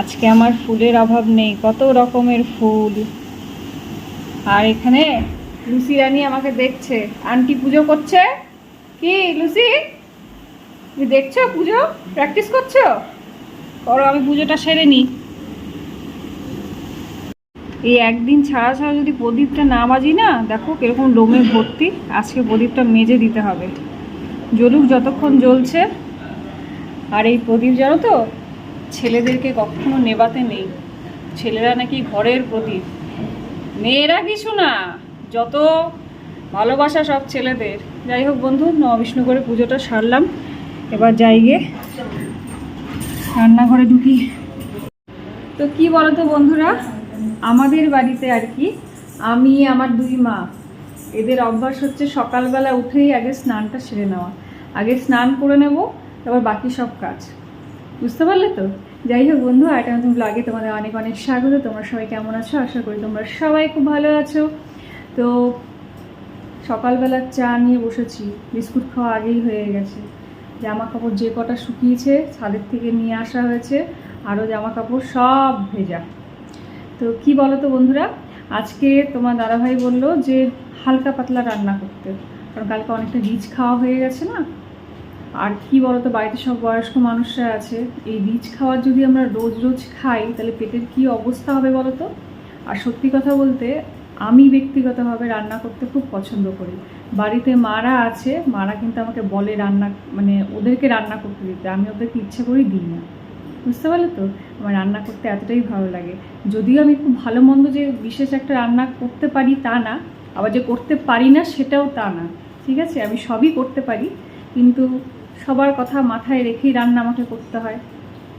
আজকে আমার ফুলের অভাব নেই, কত রকমের ফুল। আর এখানে লুসি রানী আমাকে দেখছে। আন্টি পুজো করছে? কি, লুসি? তুমি দেখছ পুজো? প্র্যাকটিস করছ? করো, আমি পুজোটা সেরে নিই। এই একদিন ছাড়া ছাড়া যদি প্রদীপটা না বাজি না, দেখো কীরকম লোমে ভর্তি। আজকে প্রদীপটা মেজে দিতে হবে। জ্বলুক যতক্ষণ জ্বলছে। আর এই প্রদীপ জানো তো ছেলেদেরকে কখনো নেবাতে নেই। ছেলেরা নাকি ঘরের প্রদীপ। মেয়েরা কিছু না, যত ভালোবাসা সব ছেলেদের। যাই হোক বন্ধু নবিষ্ণু করে পুজোটা সারলাম। এবার যাই গিয়ে রান্নাঘরে ঢুকি। তো কি বলতো বন্ধুরা, আমাদের বাড়িতে আর কি, আমি, আমার দুই মা, এদের অভ্যাস হচ্ছে সকালবেলা উঠেই আগে স্নানটা সেরে নেওয়া। আগে স্নান করে নেব, তারপর বাকি সব কাজ। বুঝতে পারলে তো? যাই হোক বন্ধু, আর একটা নতুন ব্লগে তোমাদের অনেক অনেক স্বাগত। তোমরা সবাই কেমন আছো? আশা করি তোমরা সবাই খুব ভালো আছো। তো সকালবেলা চা নিয়ে বসেছি। বিস্কুট খাওয়া আগেই হয়ে গেছে। জামা কাপড় যে কটা শুকিয়েছে, ছাদের থেকে নিয়ে আসা হয়েছে। আরও জামা কাপড় সব ভেজা। তো কি বলো তো বন্ধুরা, আজকে তোমার দাদাভাই বলল যে হালকা পাতলা রান্না করতে। কারণ কালকে অনেকটা রিচ খাওয়া হয়ে গেছে না? আর কি বলতো, বাড়িতে সব বয়স্ক মানুষরা আছে। এই বীজ খাওয়ার যদি আমরা রোজ রোজ খাই, তাহলে পেটের কি অবস্থা হবে বলতো? আর সত্যি কথা বলতে, আমি ব্যক্তিগতভাবে রান্না করতে খুব পছন্দ করি। বাড়িতে মারা আছে, মারা কিন্তু আমাকে বলে রান্না মানে ওদেরকে রান্না করতে দিতে। আমি ওদেরকে ইচ্ছে করি দিই না। বুঝতে পারলে তো? আমার রান্না করতে এতটাই ভালো লাগে। যদিও আমি খুব ভালো মন্দ যে বিশেষ একটা রান্না করতে পারি তা না, আবার যে করতে পারি না সেটাও তা না। ঠিক আছে? আমি সবই করতে পারি, কিন্তু সবার কথা মাথায় রেখেই রান্না আমাকে করতে হয়।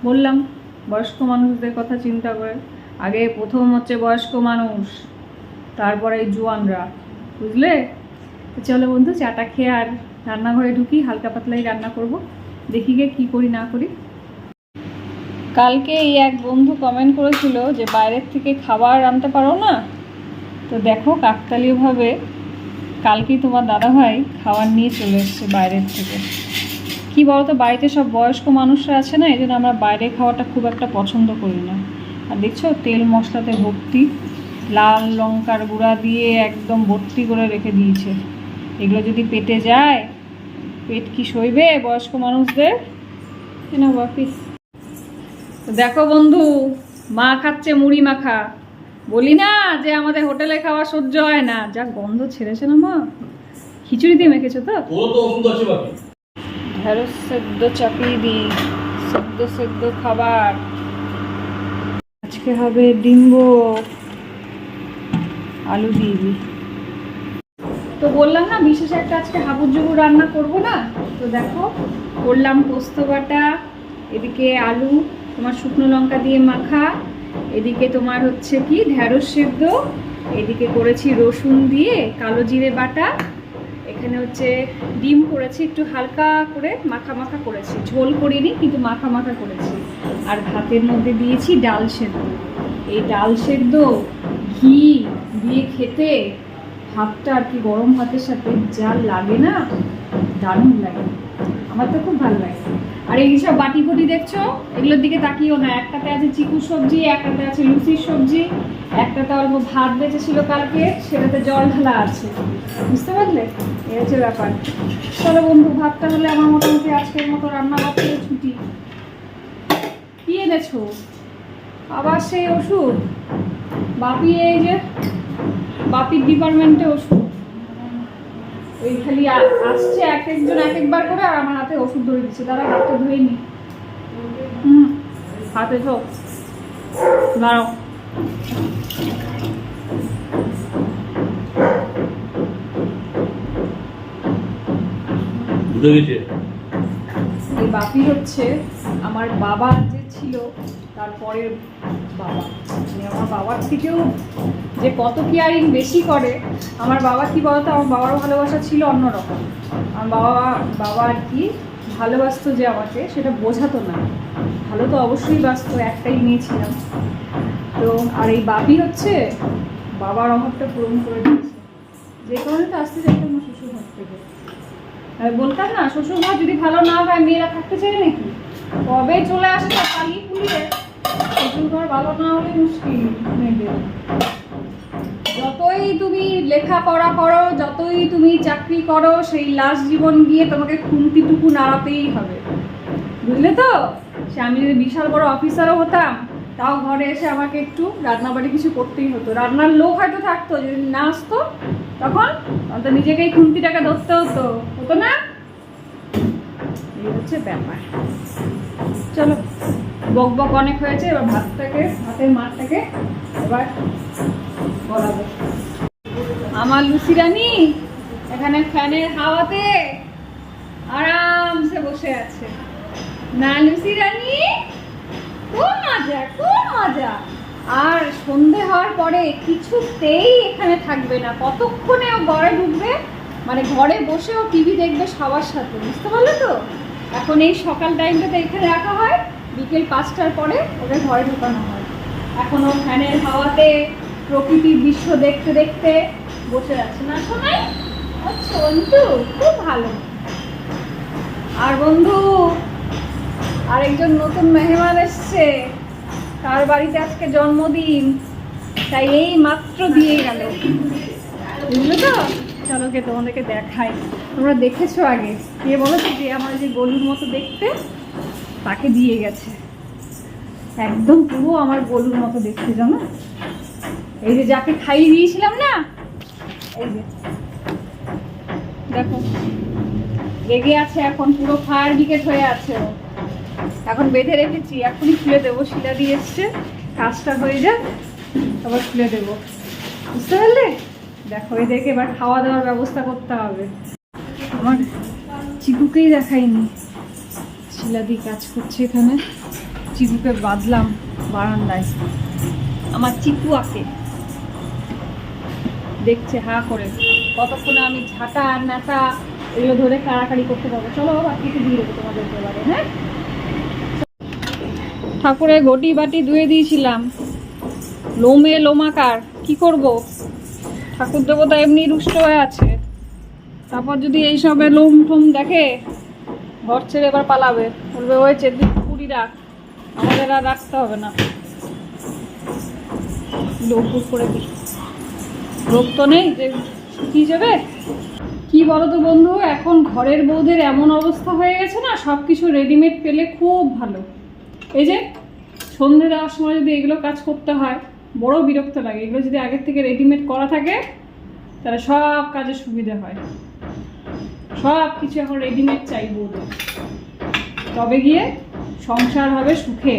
বললাম, বয়স্ক মানুষদের কথা চিন্তা করে। আগে প্রথম হচ্ছে বয়স্ক মানুষ, তারপরে জোয়ানরা। বুঝলে? চলো বন্ধু, চাটা খেয়ে আর রান্নাঘরে ঢুকি, হালকা পাতলাই রান্না করব। দেখি গে কী করি, না করি। কালকে এই এক বন্ধু কমেন্ট করেছিল যে, বাইরের থেকে খাবার আনতে পারো না? তো দেখো, কাকতালীয়ভাবে কালকেই তোমার দাদাভাই খাবার নিয়ে চলে এসছে বাইরের থেকে। কি বলতো, বাড়িতে সব বয়স্ক মানুষরা আছে না এই জন্য আমরা বাইরে খাওয়াটা খুব একটা পছন্দ করি না। আর দেখছ, তেল মশলাতে ভর্তি, লাল লঙ্কার গুঁড়া দিয়ে একদম ভর্তি করে রেখে দিয়েছে। এগুলো যদি পেটে যায়, পেট কি সইবে বয়স্ক মানুষদের? না বাপিস দেখো বন্ধু, মা খাচ্ছে মুড়ি মাখা। বলি না যে আমাদের হোটেলে খাওয়া সহ্য হয় না। যা গন্ধ ছেড়েছে না মা? খিচুড়ি দিয়ে মেখেছো তো? ঢেঁড়স সেদ্ধ চাপিয়ে দিই সেদ্ধ সেদ্ধ খাবার। আজকে হবে ডিম্ব। আলু দিয়ে দিই তো বললাম না, বিশেষ একটা আজকে হাবুর জুবুর রান্না করব না? তো দেখো, করলাম পোস্ত বাটা, এদিকে আলু, তোমার শুকনো লঙ্কা দিয়ে মাখা, এদিকে তোমার হচ্ছে কি, ঢেঁড়স সেদ্ধ, এদিকে করেছি রসুন দিয়ে কালো জিরে বাটা এখানে হচ্ছে ডিম করেছি, একটু হালকা করে মাখা মাখা করেছি। ঝোল করিনি, কিন্তু মাখা মাখা করেছি। আর ভাতের মধ্যে দিয়েছি ডাল সেদ্ধ। এই ডাল সেদ্ধ, ঘি দিয়ে খেতে ভাতটা আর কি গরম ভাতের সাথে যা লাগে না, দারুণ লাগে। আমার তো খুব ভালো লাগে। আর এই সব বাটি ফটি দেখছ, এগুলোর দিকে তাকিও না। একটাতে আছে চিকু সবজি, একটাতে আছে লুচির সবজি, একটাতে অল্প ভাত বেঁচেছিল কালকে, সেটাতে জল ঢালা আছে। বুঝতে পারলে? এই হচ্ছে ব্যাপার। চলো বন্ধু, ভাতটা হলে আমার মোটামুটি আজকের মতো রান্না বাড়তে ছুটি। কি এনেছো? আবার সেই ওষুধ? বাপি এই যে, বাপির ডিপার্টমেন্টে ওষুধ। ওই খালি আসছে এক একজন এক একবার করে আর আমার হাতে ওষুধ ধরে দিচ্ছে তারা হাতটা ধুয়ে নি। হুম হাতে তো দাঁড়াও। এই বাপি হচ্ছে আমার বাবা যে ছিল তারপরের বাবা। মানে আমার বাবার থেকেও যে কত কেয়ারিং বেশি করে, আমার বাবা কি বলতো? আমার বাবার ভালোবাসা ছিল অন্যরকম আমার বাবা বাবা আর কি ভালোবাসতো যে আমাকে, সেটা বোঝাতো না। ভালো তো অবশ্যই বাসতো একটাই নিয়েছিলাম তো, আর এই বাপি হচ্ছে বাবার অভাবটা পূরণ করে দিয়েছে। যে কারণে তো আসতে যাইতাম না শ্বশুর ঘর থেকে। বলতাম না শ্বশুর ঘর যদি ভালো না হয়, মেয়েরা থাকতে চায় নাকি? কবে চলে আসে পালিয়ে পুলিয়ে যতই তুমি লেখাপড়া করো, যতই তুমি চাকরি করো, সেই লাস্ট জীবন গিয়ে তোমাকে খুন্তিটুকু নাড়াতেই হবে। বুঝলে তো? সে আমি যদি বিশাল বড় অফিসারও হতাম, তাও ঘরে এসে আমাকে একটু রান্নাবাড়ি কিছু করতেই হতো। রান্নার লোক হয়তো থাকতো, যদি না আসতো, তখন অন্ত নিজেকেই খুন্তিটাকে ধরতে হতো। হতো না? এই হচ্ছে ব্যাপার। চলো। বক বক অনেক হয়েছে, এবার ভাতটাকে, ভাতের মাঠটাকে এবার বলাবো আমার লুচি রানী এখানে ফ্যানের হাওয়াতে আরামসে বসে আছে। না, লুচি রানী, খুব মজা খুব মজা। আর সন্ধে হওয়ার পরে কিছুতেই এখানে থাকবে না। কতক্ষণে ও ঘরে ঢুকবে? মানে ঘরে বসেও টিভি দেখবে সবার সাথে, বুঝতে পারলে তো? এখন এই সকাল টাইমটাতে এখানে রাখা হয়। বিকেল পাঁচটার পরে ওকে ঘরে ঢোকানো হয়। এখন ও ফ্যানের হাওয়াতে প্রকৃতির দৃশ্য দেখতে দেখতে বসে আছে। না শোনাই? অন্তু খুব ভালো। আর বন্ধু, আরেকজন নতুন মেহমান এসছে। তার বাড়িতে আজকে জন্মদিন, তাই এই মাত্র দিয়ে গেল। বুঝলে তো? চলো কে তোমাদেরকে দেখাই। তোমরা দেখেছ আগে। কে বলেছ যে আমার যে গলুর মতো দেখতে? তাকে দিয়ে গেছে। একদম পুরো আমার গলুর মতো দেখতে, জানো? এই যে যাকে খাইয়ে দিয়েছিলাম না, এই যে। দেখো, রেগে আছে এখন, পুরো ফায়ার ব্রিগেড হয়ে আছে ও। এখন বেঁধে রেখেছি, এখনই খুলে দেবো, শিলা দিয়ে এসছে। কাজটা হয়ে যাক তারপর খুলে দেবো। বুঝতে পারলে? দেখো, এদেরকে এবার খাওয়া দাওয়ার ব্যবস্থা করতে হবে। আমার চিকুকেই দেখাইনি শিলাদি কাজ করছে এখানে। চিকুকে বাঁধলাম বারান্দায়। আমার চিকু আঁকে। দেখছে হা করে। কতক্ষণে আমি ঝাঁটা নাটা এগুলো ধরে কাড়াকাড়ি করতে পারব। চলো বাকিকে দিয়ে দেবো তোমাদের এবারে হ্যাঁ? ঠাকুরের ঘটি বাটি ধুয়ে দিয়েছিলাম। লোমে লোমাকার, কি করব? ঠাকুর দেবতা এমনি রুষ্ট হয়ে আছে। তারপর যদি এইসবে লোম টোম দেখে ঘর ছেড়ে এবার পালাবে। বলবে, ওই চেদিক পুরি রাখ। আমাদের আর রাখতে হবে না। লোপুর করে দিই লোক তো নেই, যে শুকিয়ে যাবে? কি বলো তো বন্ধু, এখন ঘরের বউদের এমন অবস্থা হয়ে গেছে না সব কিছু রেডিমেড পেলে খুব ভালো। এই যে, সন্ধে দেওয়ার সময় যদি এগুলো কাজ করতে হয়, বড় বিরক্ত লাগে। এগুলো যদি আগের থেকে রেডিমেড করা থাকে, তাহলে সব কাজে সুবিধা হয়। সব কিছু এখন রেডিমেড চাই বলো তবে গিয়ে সংসার হবে সুখে,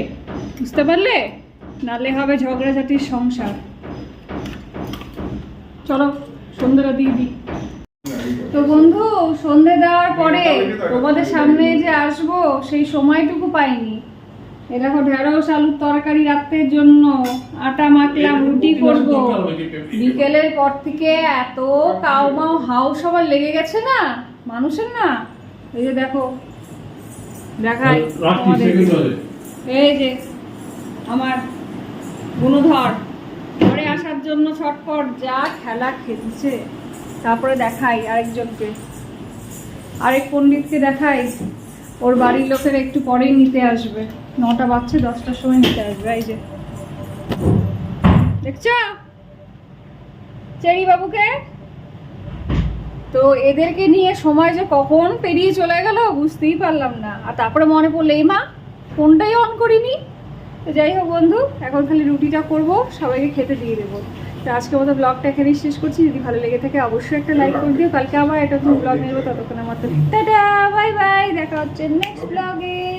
বুঝতে পারলে? নালে হবে ঝগড়াঝাটির সংসার। চলো সন্ধ্যেটা দিয়ে দিই। তো বন্ধু সন্ধে দেওয়ার পরে তোমাদের সামনে যে আসব, সেই সময়টুকু পাইনি। এ দেখো ঢেঁড়স আলুর তরকারি রাত্রের জন্য আটা মাখলাম রুটি করব। বিকেলের পর থেকে এত কাউ মাও হাউ সবার লেগে গেছে না মানুষের না। এই যে দেখো দেখাই এই যে আমার গুণধর ঘরে আসার জন্য ছটফট যা খেলা খেলছে তারপরে দেখাই আরেকজনকে। আরেক পণ্ডিতকে দেখাই। ওর বাড়ির লোকেরা একটু পরেই নিতে আসবে। নটা বাজছে, দশটার সময় নিতে আসবে, এই যে। দেখছ? চেরি বাবুকে? তো এদেরকে নিয়ে সময় যে কখন পেরিয়ে চলে গেল বুঝতেই পারলাম না। আর তারপরে মনে পড়ল, এই মা, ফোনটাই অন করিনি। তো যাই হোক বন্ধু, এখন খালি রুটিটা করব, সবাইকে খেতে দিয়ে দেবো। তো আজকে মতো ব্লগটা এখানেই শেষ করছি। যদি ভালো লেগে থাকে অবশ্যই একটা লাইক করে দিও। কালকে আবার একটা ব্লগ নেব। ততক্ষণ আমার তো টাটা! Bye bye! দেখা হচ্ছে নেক্সট ব্লগে